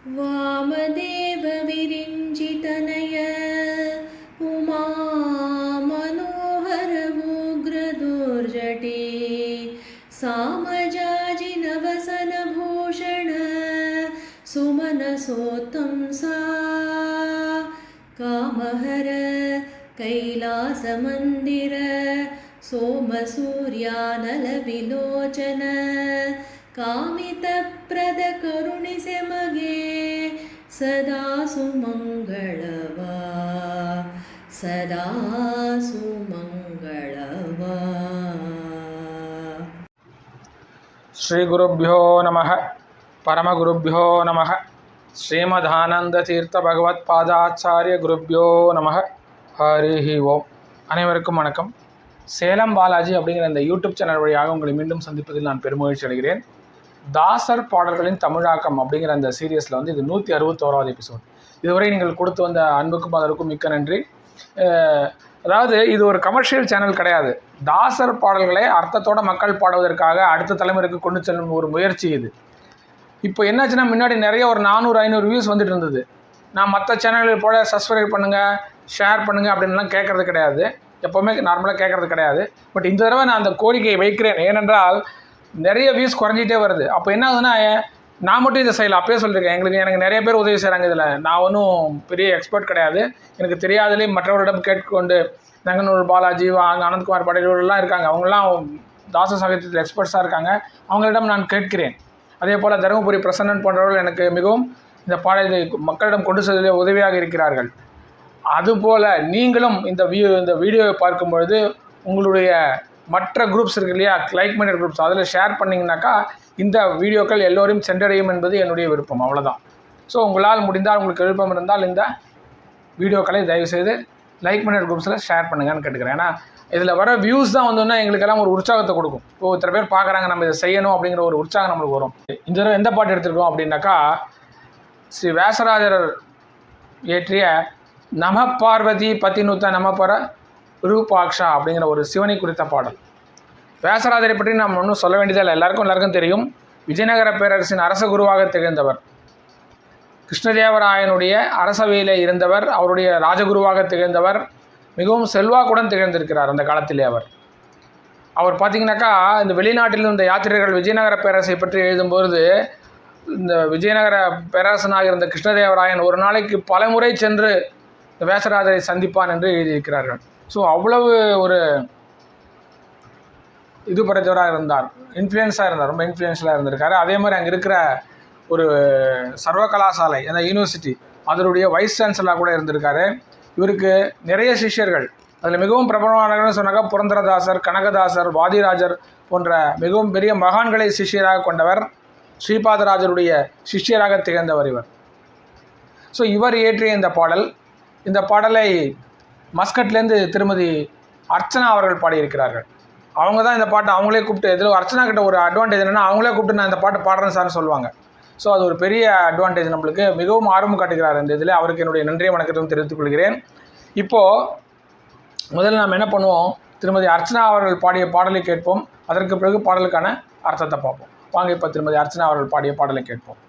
वामदेवविरिञ्जितनय उमा मनोहर उग्रदुर्जटे सामजाजिनवसनभूषण सुमनसोत्तं सा। कामहर कैलासमन्दिर सोमसूर्यानलविलोचन कामितप्रदकरुणिसे मगे सदा सुमङ्गलवा सदा सुमङ्गलवा श्रीगुरुभ्यो नमः परमगुरुभ्यो नमः ஸ்ரீமதானந்ததீர்த்த குருப்யோ நம ஹரிஹி ஓம். அனைவருக்கும் வணக்கம். சேலம் பாலாஜி அப்படிங்கிற இந்த யூடியூப் சேனல் வழியாக உங்களை மீண்டும் சந்திப்பதில் நான் பெருமகிழ்ச்சி அடைகிறேன். தாசர் பாடல்களின் தமிழாக்கம் அப்படிங்கிற அந்த சீரியஸில் வந்து இது நூற்றி அறுபத்தோராவது எபிசோட் இதுவரை நீங்கள் கொடுத்து வந்த அன்புக்கும் அதற்கும் மிக்க நன்றி. அதாவது இது ஒரு கமர்ஷியல் சேனல் கிடையாது. தாசர் பாடல்களை அர்த்தத்தோட மக்கள் பாடுவதற்காக அடுத்த தலைமுறைக்கு கொண்டு செல்லும் ஒரு முயற்சி இது. இப்போ என்னாச்சுன்னா முன்னாடி நிறைய ஒரு நானூறு ஐநூறு வியூஸ் வந்துட்டு இருந்தது. நான் மற்ற சேனல்கள் போல் சப்ஸ்கிரைப் பண்ணுங்கள் ஷேர் பண்ணுங்கள் அப்படின்லாம் கேட்குறது கிடையாது. எப்போவுமே நார்மலாக கேட்குறது கிடையாது. பட் இந்த தடவை நான் அந்த கோரிக்கையை வைக்கிறேன். ஏனென்றால் நிறைய வியூஸ் குறைஞ்சிட்டே வருது. அப்போ என்ன ஆகுதுன்னா நான் மட்டும் இதை செய்யலாம் அப்பயே சொல்லியிருக்கேன் எங்களுக்கு எனக்கு நிறைய பேர் உதவி செய்கிறாங்க இதில். நான் ஒன்றும் பெரிய எக்ஸ்பர்ட் கிடையாது. எனக்கு தெரியாதலே மற்றவர்களிடம் கேட்டுக்கொண்டு நங்கனூர் பாலாஜி அங்கே அனந்த்குமார் படையூர்லாம் இருக்காங்க. அவங்களாம் தாச சாகித்யத்தில் எக்ஸ்பர்ட்ஸாக இருக்காங்க. அவங்களிடம் நான் கேட்கிறேன். அதே போல் தருமபுரி பிரசன்னன் போன்றவர்கள் எனக்கு மிகவும் இந்த பாடலை மக்களிடம் கொண்டு செல்வதில் உதவியாக இருக்கிறார்கள். அதுபோல் நீங்களும் இந்த வியூ இந்த வீடியோவை பார்க்கும் பொழுது உங்களுடைய மற்ற குரூப்ஸ் இருக்கு இல்லையா? லைக் மைண்டட் குரூப்ஸ் அதில் ஷேர் பண்ணிங்கனாக்கா இந்த வீடியோக்கள் எல்லோரையும் சென்றடையும் என்பது என்னுடைய விருப்பம். அவ்வளோதான் ஸோ உங்களால் முடிந்தால் உங்களுக்கு விருப்பம் இருந்தால் இந்த வீடியோக்களை தயவுசெய்து லைக் மைண்டட் குரூப்ஸில் ஷேர் பண்ணுங்கன்னு கேட்டுக்கிறேன். ஏன்னா இதில் வர வியூஸ் தான் வந்தோன்னா எங்களுக்கெல்லாம் ஒரு உற்சாகத்தை கொடுக்கும். இப்போ இத்தனை பேர் பார்க்குறாங்க நம்ம இதை செய்யணும் அப்படிங்கிற ஒரு உற்சாகம் நம்மளுக்கு வரும். இந்த தடவை எந்த பாட்டு எடுத்திருக்கோம் அப்படின்னாக்கா ஸ்ரீ வேசராஜர் இயற்றிய நம பார்வதி பதிநூத்த நமபர ரூபாக்ஷா அப்படிங்கிற ஒரு சிவனை குறித்த பாடல். வேசராதரை பற்றி நாம் ஒன்றும் சொல்ல வேண்டியதில்லை எல்லாருக்கும் எல்லாருக்கும் தெரியும். விஜயநகர பேரரசின் அரச குருவாக திகழ்ந்தவர். கிருஷ்ணதேவராயனுடைய அரசவையில் இருந்தவர். அவருடைய ராஜகுருவாக திகழ்ந்தவர். மிகவும் செல்வாக்குடன் திகழ்ந்திருக்கிறார் அந்த காலத்திலே அவர். அவர் பார்த்தீங்கன்னாக்கா இந்த வெளிநாட்டில் இருந்த யாத்திரைகள் விஜயநகர பேரரசை பற்றி எழுதும்போது இந்த விஜயநகர பேரரசனாக இருந்த கிருஷ்ணதேவராயன் ஒரு நாளைக்கு பல முறை சென்று இந்த வேசராஜரை சந்திப்பான் என்று எழுதியிருக்கிறார்கள். ஸோ அவ்வளவு ஒரு இது படைத்தவராக இருந்தார். இன்ஃப்ளூயன்ஸாக இருந்தார். ரொம்ப இன்ஃப்ளூயன்ஷியலாக இருந்திருக்காரு. அதே மாதிரி அங்கே இருக்கிற ஒரு சர்வ கலாசாலை அந்த யூனிவர்சிட்டி அதனுடைய வைஸ் சான்சலராக கூட இருந்திருக்காரு. இவருக்கு நிறைய சிஷ்யர்கள் அதில் மிகவும் பிரபலமானவர்கள் சொன்னாக்க புரந்தரதாசர் கனகதாசர் வாதிராஜர் போன்ற மிகவும் பெரிய மகான்களை சிஷியராக கொண்டவர் ஸ்ரீபாதராஜருடைய சிஷ்யராக திகழ்ந்தவர் இவர். ஸோ இவர் இயற்றிய இந்த பாடல் இந்த பாடலை மஸ்கட்லேருந்து திருமதி அர்ச்சனா அவர்கள் பாடியிருக்கிறார்கள். அவங்க தான் இந்த பாட்டை அவங்களே கூப்பிட்டு இதில் அர்ச்சனா கிட்ட ஒரு அட்வான்டேஜ் என்னென்னா அவங்களே கூப்பிட்டு நான் இந்த பாட்டு பாடுறேன் சார்னு சொல்லுவாங்க. ஸோ அது ஒரு பெரிய அட்வான்டேஜ் நம்மளுக்கு. மிகவும் ஆர்வம் காட்டுகிறார் இந்த இதில். அவருக்கு என்னுடைய நன்றியை வணக்கத்தையும் தெரிவித்துக் கொள்கிறேன். இப்போது முதல்ல நாம் என்ன பண்ணுவோம்? திருமதி அர்ச்சனா அவர்கள் பாடிய பாடலை கேட்போம். அதற்கு பிறகு பாடலுக்கான அர்த்தத்தை பார்ப்போம். வாங்க இப்போ திருமதி அர்ச்சனா அவர்கள் பாடிய பாடலை கேட்போம்.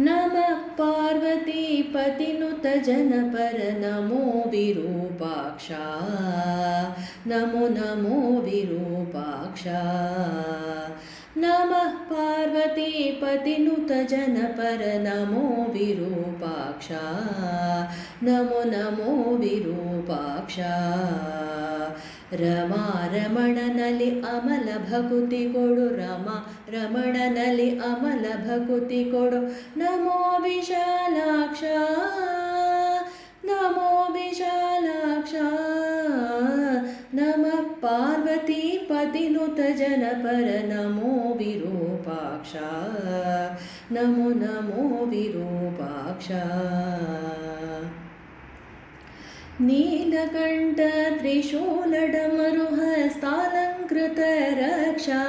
नमः पार्वतीपतिनुत जनपर नमो विरूपाक्षा। नमो नमो विरूपाक्षा। नमः पार्वतीपतिनुत जनपर नमो विरूपाक्षा। नमो नमो विरूपाक्षा ರಮ ರಮಣನಲ್ಲಿ ಅಮಲ ಭಕುತಿ ಕೊಡು, ರಮ ರಮಣನಲ್ಲಿ ಅಮಲ ಭಕುತಿ ಕೊಡು. ನಮೋ ವಿಶಾಲಾಕ್ಷ ನಮೋ ವಿಶಾಲಾಕ್ಷ. ನಮ ಪಾರ್ವತಿ ಪತಿನುತ ಜನಪರ, ನಮೋ ವಿರೂಪಾಕ್ಷ. ನಮೋ ನಮೋ ವಿರೂಪಾಕ್ಷ. त्रिशूलडमरुहस्तालङ्कृतरक्षा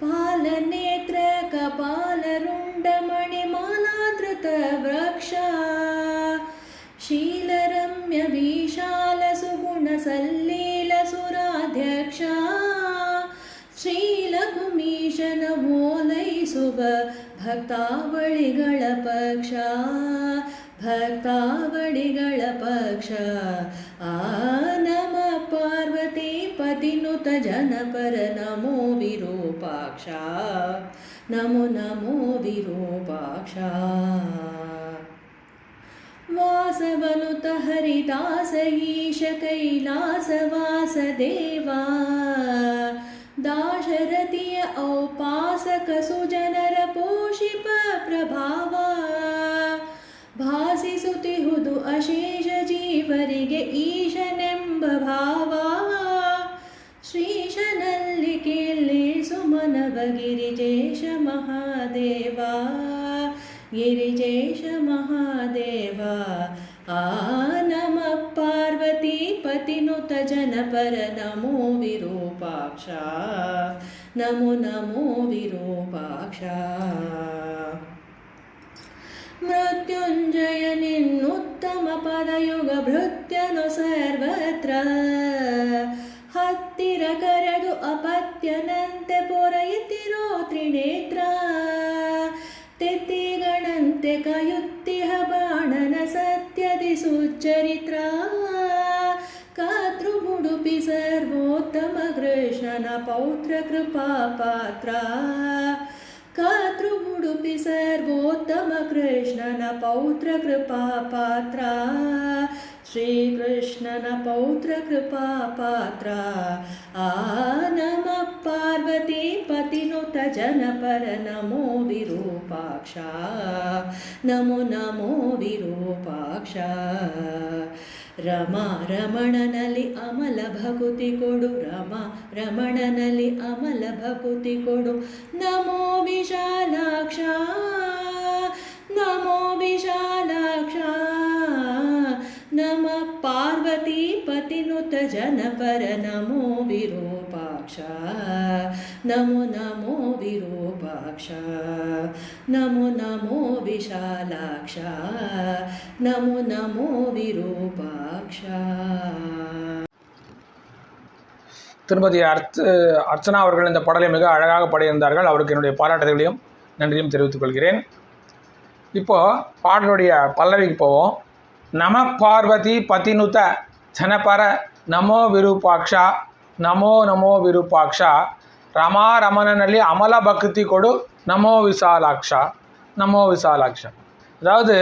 पालनेत्र कपालरुण्डमणिमालाधृतवृक्षा शीलरम्य विशालसुगुणसल्लीलसुराध्यक्षा श्रीलघुमीशनमोलै सुभ ಭಕ್ತಾವಳಿಗಳ ಪಕ್ಷ ಭಕ್ತಾವಳಿಗಳ ಪಕ್ಷ ಆ ನಮ ಪಾರ್ವತಿ ಪತಿನುತ ಜನಪರ ನಮೋ ವಿರೂಪಾಕ್ಷ ನಮೋ ನಮೋ ವಿರೂಪಾಕ್ಷ ವಾಸವನುತ ಹರಿದಾಸ ಈಶ ಕೈಲಾಸ ವಾಸದೇವಾ ದಾಶರಥಿಯ ಔಪಾಸಕ ಸುಜನರ ಪೋಷಿಪ ಪ್ರಭಾವ ಅಶೇಷ ಜೀವರಿಗೆ ಈಶನೆಂಬ ಭಾವ. ಶ್ರೀಶನಲ್ಲಿ ಕೇಳಿ ಸುಮನವ ಗಿರಿಜೇಶ ಮಹಾದೇವ. ಗಿರಿಜೇಶ ಮಹಾದೇವ. ಆ ನಮ ಪಾರ್ವತಿ ಪತಿನುತ ಜನಪರ ನಮೋ ವಿರೂಪಾಕ್ಷ. ನಮೋ ನಮೋ ವಿರೂಪಾಕ್ಷ. ಮೃತ್ಯುಂಜಯ ನಿನ್ನುತ್ತಮ ಪದಯುಗ ಭೃತ್ಯನು ಸರ್ವತ್ರ. ಹತ್ತಿರ ಕರೆದು ಅಪತ್ಯನಂತೆ ಪೊರೆಯುತ್ತಿರೋ ತ್ರಿನೇತ್ರ. ತೆತ್ತಿಗಳಂತೆ ಕಯುತ್ತಿಹ ಬಾಣನ ಸತ್ಯದಿ ಸುಚರಿತ್ರ ಕಾತೃ ಮುಡುಪಿ ಸರ್ವೋತ್ತಮ ಕೃಷ್ಣನ ಪೌತ್ರ ಕೃಪಾ ಪಾತ್ರ ಕಾತೃ ಮುಡುಪಿ ಸರ್ವೋತ್ತಮ ಕೃಷ್ಣನ ಪೌತ್ರ ಕೃಪಾ ಪಾತ್ರ. ಶ್ರೀಕೃಷ್ಣನ ಪೌತ್ರ ಕೃಪಾ ಪಾತ್ರ. ಆ ನಮ ಪಾರ್ವತಿ ಪತಿನುತ ಜನಪರ ನಮೋ ವಿರೂಪಾಕ್ಷ. ನಮೋ ನಮೋ ವಿರೂಪಾಕ್ಷ. ರಮ ರಮಣನಲ್ಲಿ ಅಮಲ ಭಕುತಿ ಕೊಡು. ರಮ ರಮಣನಲ್ಲಿ ಅಮಲ ಭಕುತಿ ಕೊಡು. ನಮೋ ವಿಶಾಲಾಕ್ಷ ನಮೋ ವಿಶಾಲಾಕ್ಷ. पार्वतीपतिनुत जनपर नमो विरूपाक्ष। नमो नमो विरूपाक्ष। नमो नमो विशालाक्ष। नमो नमो विरूपाक्ष। திருமதி அர்த்த அர்ச்சனா அவர்கள் இந்த பாடலை மிக அழகாக பாடியிருந்தார்கள். அவருக்கு என்னுடைய பாராட்டுகளையும் நன்றியும் தெரிவித்துக் கொள்கிறேன். இப்போது பாடலுடைய பல்லவிக்கு போவோம். நம பார்வதி பதினுத ஜனபர நமோ விருபாக்ஷா நமோ ನಮೋ ನಮೋ ವಿರೂಪಾಕ್ಷ ரமாரமணನಲ್ಲಿ அமல பக்தி கொடு நமோ விசாலாக்ஷா நமோ விசாலாக்ஷா. அதாவது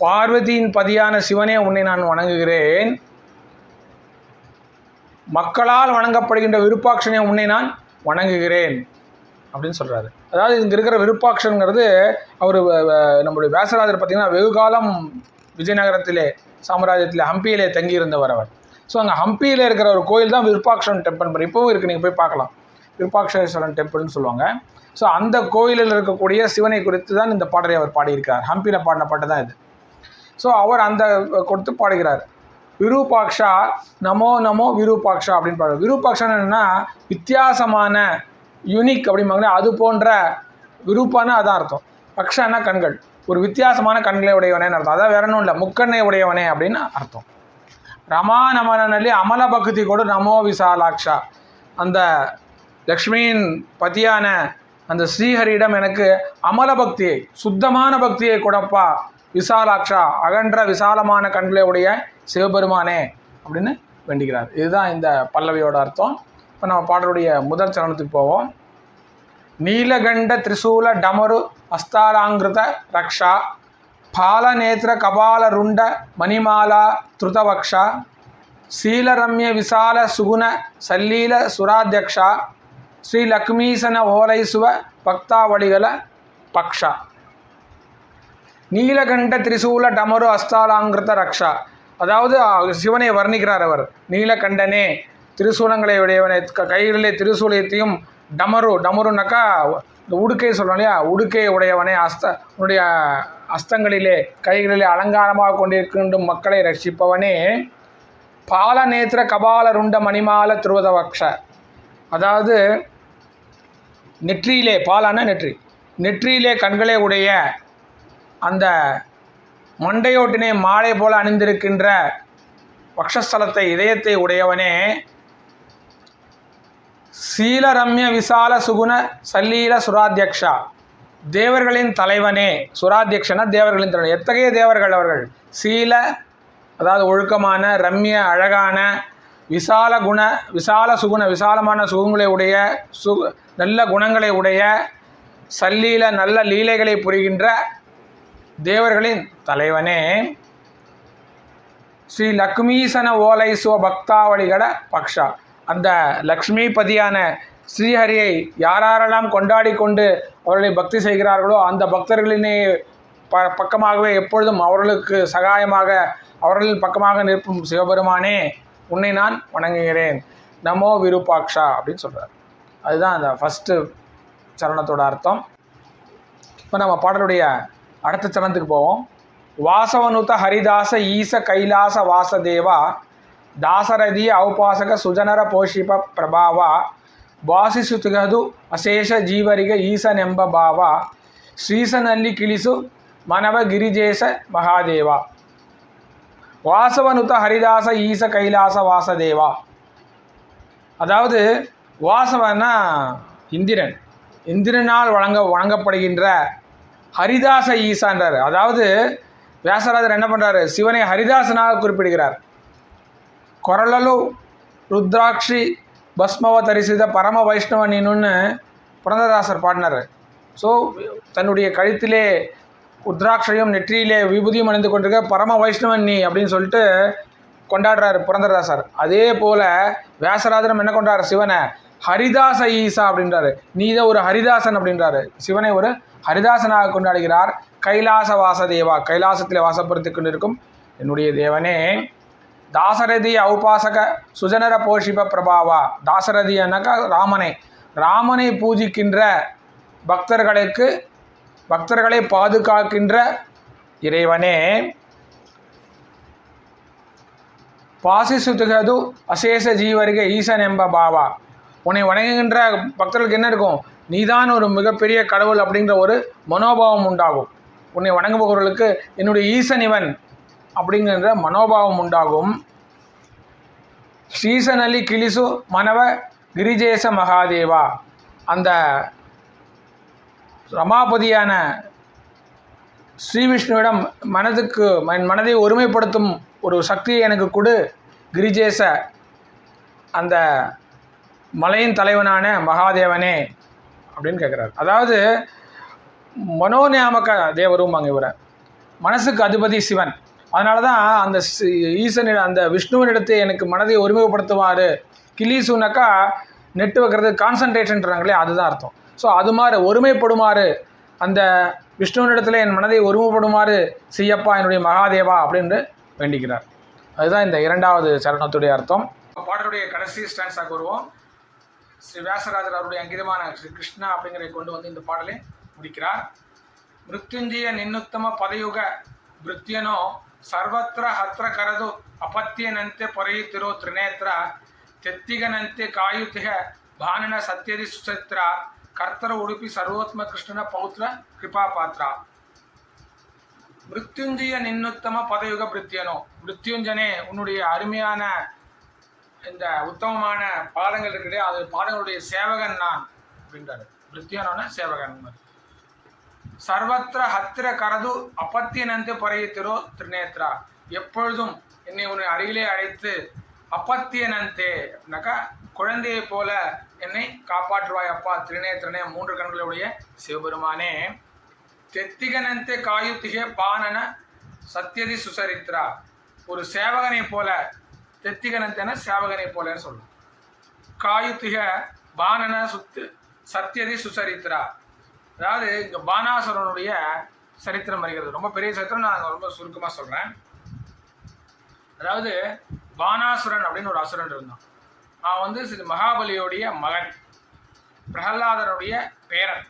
பார்வதியின் பதியான சிவனே உன்னை நான் வணங்குகிறேன். மக்களால் வணங்கப்படுகின்ற விருப்பாட்சனே உன்னை நான் வணங்குகிறேன் அப்படின்னு சொல்கிறாரு அதாவது இங்கே இருக்கிற விருப்பாட்சனுங்கிறது அவர் நம்முடைய வேசராஜர் பார்த்திங்கன்னா வெகு காலம் விஜயநகரத்திலே சாம்ராஜ்யத்திலே ஹம்பியிலே தங்கியிருந்தவர் அவர். ஸோ அங்கே ஹம்பியில் இருக்கிற ஒரு கோயில் தான் விருப்பாக்ஷன் டெம்பிள் இப்போவும் இருக்குது நீங்கள் போய் பார்க்கலாம். விருப்பாக்ஷேஸ்வரன் டெம்பிள்னு சொல்லுவாங்க. ஸோ அந்த கோயிலில் இருக்கக்கூடிய சிவனை குறித்து தான் இந்த பாடலை அவர் பாடியிருக்கிறார். ஹம்பியில் பாடின பாட்டு தான் இது. ஸோ அவர் அந்த கொடுத்து பாடுகிறார். விரூபாக்ஷா நமோ நமோ விரூபாக்ஷா அப்படின்னு பாடுறார் விரூபாக்ஷான்னு என்னென்னா வித்தியாசமான யூனிக் அப்படிம்பாங்க அது போன்ற விரூபான்னு அதான் அர்த்தம். பக்ஷானா கண்கள். ஒரு வித்தியாசமான கண்களை உடையவனே அர்த்தம். அதான் வேற ஒன்றும் இல்லை. முக்கண்ணை உடையவனே அப்படின்னு அர்த்தம். ரமா நமனல்லி அமல பக்தி கொடு நமோ விசாலாக்ஷா. அந்த லக்ஷ்மியின் பதியான அந்த ஸ்ரீஹரியிடம் எனக்கு அமல பக்தியை சுத்தமான பக்தியை கொடுப்பா. விசாலாக்ஷா அகன்ற விசாலமான கண்களை உடைய சிவபெருமானே அப்படின்னு வேண்டிக்கிறார் இதுதான் இந்த பல்லவியோட அர்த்தம். இப்போ நம்ம பாடலுடைய முதல் சரணத்துக்கு போவோம். நீலகண்ட திரிசூல டமரு ஹஸ்தாலாங்கிருத ரக்ஷா பாலநேத்திர கபாலருண்ட மணிமாலா திருதவக்ஷா சீலரம்ய விசால சுகுண சல்லீல சுராಧ್ಯக்ஷா ஸ்ரீ லக்ஷ்மீசன ஓலைசுவ பக்தாவளிகள பக்ஷா. நீலகண்ட திரிசூல டமரு அஸ்தாலாங்கிருத ரக்ஷா. அதாவது சிவனை வர்ணிக்கிறார் அவர். நீலகண்டனே திருசூலங்களை உடையவனை கைகளிலே திருசூலத்தையும் டமரு டமருனாக்கா இந்த உடுக்கை சொல்கிறோம் இல்லையா? உடுக்கை உடையவனே அஸ்த உன்னுடைய அஸ்தங்களிலே கைகளிலே அலங்காரமாக கொண்டிருக்கின்ற மக்களை ரட்சிப்பவனே பாலநேத்திர கபால ருண்ட மணிமால திருவதவக்ஷ. அதாவது நெற்றியிலே பாலான நெற்றி. நெற்றியிலே கண்களே உடைய அந்த மண்டையோட்டினை மாலை போல அணிந்திருக்கின்ற வக்ஷஸ்தலத்தை இதயத்தை உடையவனே சீலரம்ய விசால சுகுண சல்லீல சுராத்தியக்ஷா தேவர்களின் தலைவனே. சுராத்தியக்ஷனா தேவர்களின் தலைவன். எத்தகைய தேவர்கள் அவர்கள்? சீல அதாவது ஒழுக்கமான ரம்ய அழகான விசால குண விசால சுகுண விசாலமான சுகங்களை உடைய சு நல்ல குணங்களை உடைய சல்லீல நல்ல லீலைகளை புரிகின்ற தேவர்களின் தலைவனே. ஸ்ரீ லக்ஷ்மீசன ஓலை சிவ பக்தாவளிகட பக்ஷா. அந்த லக்ஷ்மிபதியான ஸ்ரீஹரியை யாரெல்லாம் கொண்டாடி கொண்டு அவர்களை பக்தி செய்கிறார்களோ அந்த பக்தர்களினே ப பக்கமாகவே எப்பொழுதும் அவர்களுக்கு சகாயமாக அவர்களின் பக்கமாக நிற்கும் சிவபெருமானே உன்னை நான் வணங்குகிறேன். நமோ விருப்பாக்ஷா அப்படின்னு சொல்கிறார் அதுதான் அந்த ஃபஸ்ட்டு சரணத்தோட அர்த்தம். இப்போ நம்ம பாடலுடைய அடுத்த சரணத்துக்கு போவோம். வாசவனுத ஹரிதாச ஈச கைலாச வாசதேவா ದಾಸರಥಿ ಔಪಾಸಕ ಸುಜನರ ಪೋಷಿಪ ಪ್ರಭಾವ ವಾಸಿಸುತ್ತಿಗದು ಅಶೇಷ ಜೀವರಿಗೆ ಈಸನೆಂಬ ಭಾವ ಶ್ರೀಸನಲ್ಲಿ ಕಿಳಿಸು ಮನವ ಗಿರಿಜೇಶ ಮಹಾದೇವ வாசவனுத ஹரிதாச ஈச கைலாச வாசதேவா அதாவது வாசவன்னா இந்திரன் இந்திரனால் வழங்க வழங்கப்படுகின்ற ஹரிதாச ஈசான்றார் அதாவது வியாசராஜர் என்ன பண்ணுறாரு சிவனை ஹரிதாசனாக குறிப்பிடுகிறார் ಕೊರಳಲು ರುದ್ರಾಕ್ಷಿ ಭಸ್ಮವ தரிசித பரம வைஷ்ணவ நீனுன்னு புரந்ததாசர் பாடினார் ஸோ தன்னுடைய கழுத்திலே ருத்ராட்சையும் நெற்றியிலே விபூதியும் அணிந்து கொண்டிருக்க பரம வைஷ்ணவன் நீ அப்படின்னு சொல்லிட்டு கொண்டாடுறாரு புரந்தரதாசர் அதே போல் வியாசராஜரும் என்ன கொண்டாடுற சிவனை ஹரிதாச ஈசா அப்படின்றாரு நீ தான் ஒரு ஹரிதாசன் அப்படின்றாரு சிவனை ஒரு ஹரிதாசனாக கொண்டாடுகிறார் கைலாச வாசதேவா கைலாசத்தில் வாசப்படுத்தி கொண்டிருக்கும் என்னுடைய தேவனே தாசரதி ஔபாசக சுஜனர போஷிப பிரபாவா. தாசரதி ராமனை. ராமனை பூஜிக்கின்ற பக்தர்களுக்கு பக்தர்களை பாதுகாக்கின்ற இறைவனே. பாசிசுதுகது அசேஷ ஜீவரிக ஈசன் என்ப பாவா. உன்னை வணங்குகின்ற பக்தர்களுக்கு என்ன இருக்கும்? நீதான் ஒரு மிகப்பெரிய கடவுள் அப்படிங்கிற ஒரு மனோபாவம் உண்டாகும். உன்னை வணங்குபவர்களுக்கு என்னுடைய ஈசன் இவன். அப்படிங்கிற மனோபாவம் உண்டாகும். சீசனலி கிளிசு மனவ கிரிஜேச மகாதேவா. அந்த ரமாபதியான ஸ்ரீ விஷ்ணுவிடம் மனதுக்கு என் மனதை ஒருமைப்படுத்தும் ஒரு சக்தியை எனக்கு கொடு கிரிஜேச. அந்த மலையின் தலைவனான மகாதேவனே அப்படின்னு கேட்குறாரு அதாவது மனோநியாமக தேவரும்பாங்க இவரை. மனசுக்கு அதிபதி சிவன். அதனால தான் அந்த ஈசனிடம் அந்த விஷ்ணுவனிடத்தை எனக்கு மனதை ஒருமுகப்படுத்துவார் கிளீசுனாக்கா நெட்டு வைக்கிறது கான்சன்ட்ரேஷன்றாங்களே அதுதான் அர்த்தம். ஸோ அது மாதிரி ஒருமைப்படுமாறு அந்த விஷ்ணுவனிடத்தில் என் மனதை ஒருமைப்படுமாறு செய்யப்பா என்னுடைய மகாதேவா அப்படின்னு வேண்டிக்கிறார். அதுதான் இந்த இரண்டாவது சரணத்துடைய அர்த்தம். பாடலுடைய கடைசி ஸ்டான்ஸாக வருவோம். ஸ்ரீ வியாசராஜர் அவருடைய அங்கிதமான ஸ்ரீ கிருஷ்ணா அப்படிங்கிறத கொண்டு வந்து இந்த பாடலை முடிக்கிறார். மிருத்யுஞ்சய நின்னுத்தம பதயுக பிருத்தியனோ ಸರ್ವತ್ರ ಹತ್ರ ಕರೆದು ಅಪತ್ಯನಂತೆ ಪೊರೆಯುತ್ತಿರೋ ತ್ರಿನೇತ್ರ ತೆತ್ತಿಗನಂತೆ ಕಾಯುತಿಹ ಭಾನನ ಸತ್ಯದಿ ಸುಚಿತ್ರ ಕರ್ತರ ಉಡುಪಿ ಸರ್ವೋತ್ಮ ಕೃಷ್ಣನ ಪೌತ್ರ ಕೃಪಾಪಾತ್ರ மிருத்யுஞ்சய நின்னுத்தம பதயுக பிருத்தியனோ மிருத்யுஞ்சனே உன்னுடைய அருமையான இந்த உத்தமமான பாதங்கள் இருக்கிறே அது பாதங்களுடைய சேவகன் நான் அப்படின்றாரு பிருத்தியனோன சேவகன் மாதிரி. சர்வத்திர ஹத்திர கரது அப்பத்தியனந்து பறையுத்திரோ திருநேத்ரா. எப்பொழுதும் என்னை உன்னை அருகிலே அழைத்து அப்பத்தியனந்தே அப்படின்னாக்கா குழந்தையை போல என்னை காப்பாற்றுவாய் அப்பா திருநேத்திரனே மூன்று கண்களுடைய சிவபெருமானே. தெத்திகனந்தே காயுத்திகே பானன சத்யதி சுசரித்ரா. ஒரு சேவகனை போல தெத்திகனந்தன சேவகனை போலன்னு சொல்லணும் காயுத்திக பானன சுத்து சத்யதி சுசரித்ரா. அதாவது இங்கே பானாசுரனுடைய சரித்திரம் வருகிறது. ரொம்ப பெரிய சரித்திரம் நான் ரொம்ப சுருக்கமாக சொல்கிறேன் அதாவது பானாசுரன் அப்படின்னு ஒரு அசுரன் இருந்தான். அவன் வந்து ஸ்ரீ மகாபலியோடைய மகன் பிரகலாதனுடைய பேரன்.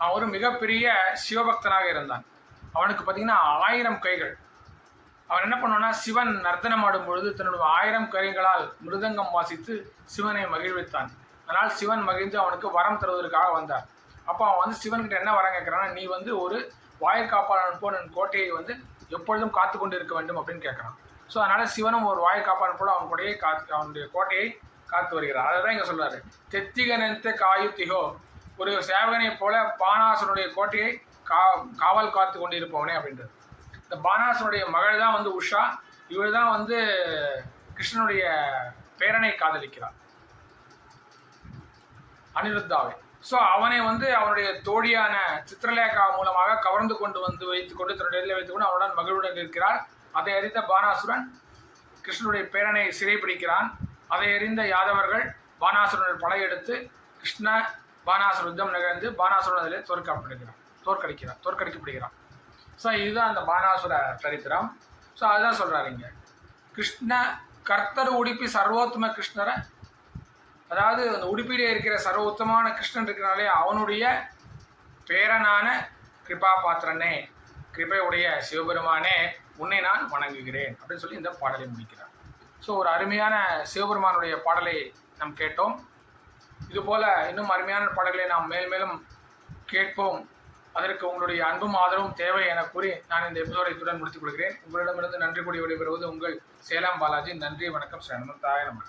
அவன் ஒரு மிகப்பெரிய சிவபக்தனாக இருந்தான். அவனுக்கு பார்த்தீங்கன்னா ஆயிரம் கைகள். அவன் என்ன பண்ணுவான்னா சிவன் நர்த்தனம் ஆடும் பொழுது தன்னுடைய ஆயிரம் கைகளால் மிருதங்கம் வாசித்து சிவனை மகிழ்வித்தான். அதனால் சிவன் மகிழ்ந்து அவனுக்கு வரம் தருவதற்காக வந்தார். அப்போ அவன் வந்து சிவன்கிட்ட என்ன வர கேட்குறான் நீ வந்து ஒரு வாயிற்காப்பாளன் போல் என் கோட்டையை வந்து எப்பொழுதும் காத்து கொண்டு இருக்க வேண்டும் அப்படின்னு கேட்குறான் ஸோ அதனால் சிவனும் ஒரு வாயிற்காப்பாளன் போல் அவன் கூடயே காத்து அவனுடைய கோட்டையை காத்து வருகிறார் அதை தான் இங்கே சொல்றாரு. தெத்திகனத்த காயுத்திகோ ஒரு சேவகனைப் போல பானாசனுடைய கோட்டையை கா காவல் காத்து கொண்டிருப்பவனே அப்படின்றது இந்த பானாசனுடைய மகள் தான் வந்து உஷா. இவள் தான் வந்து கிருஷ்ணனுடைய பேரனை காதலிக்கிறார் அனிருத்தாவை. ஸோ அவனை வந்து அவனுடைய தோழியான சித்திரலேகா மூலமாக கவர்ந்து கொண்டு வந்து வைத்துக்கொண்டு தன்னுடைய இடத்தில் வைத்துக்கொண்டு அவனுடன் மகிழ்வுடன் இருக்கிறார். அதை அறிந்த பானாசுரன் கிருஷ்ணனுடைய பேரனை சிறைப்பிடிக்கிறான் அதை அறிந்த யாதவர்கள் பானாசுரனுடைய படையெடுத்து கிருஷ்ண பானாசுர யுத்தம் நிகழ்ந்து பானாசுரன் அதிலே தோற்கப்படுகிறான் தோற்கடிக்கிறான் தோற்கடிக்கப்படுகிறான் ஸோ இதுதான் அந்த பானாசுர சரித்திரம். ஸோ அதுதான் சொல்கிறாருங்க கிருஷ்ண கர்த்தர் உடுப்பி சர்வோத்தம கிருஷ்ணரை அதாவது அந்த உடுப்பிலே இருக்கிற சர்வ உத்தமான கிருஷ்ணன் இருக்கிறனாலே அவனுடைய பேரனான கிருபா பாத்திரனே கிருபையுடைய சிவபெருமானே உன்னை நான் வணங்குகிறேன் அப்படின்னு சொல்லி இந்த பாடலை முடிக்கிறார். ஸோ ஒரு அருமையான சிவபெருமானுடைய பாடலை நாம் கேட்டோம். இதுபோல் இன்னும் அருமையான பாடல்களை நாம் மேல் மேலும் கேட்போம். அதற்கு உங்களுடைய அன்பும் ஆதரவும் தேவை என கூறி நான் இந்த எபிசோடை இத்துடன் முடித்துக் கொள்கிறேன். உங்களிடமிருந்து நன்றி கூடி விடைபெறுவது உங்கள் சேலம் பாலாஜி. நன்றி வணக்கம் ஸ்ரீ அனுமந்தாய நம்ம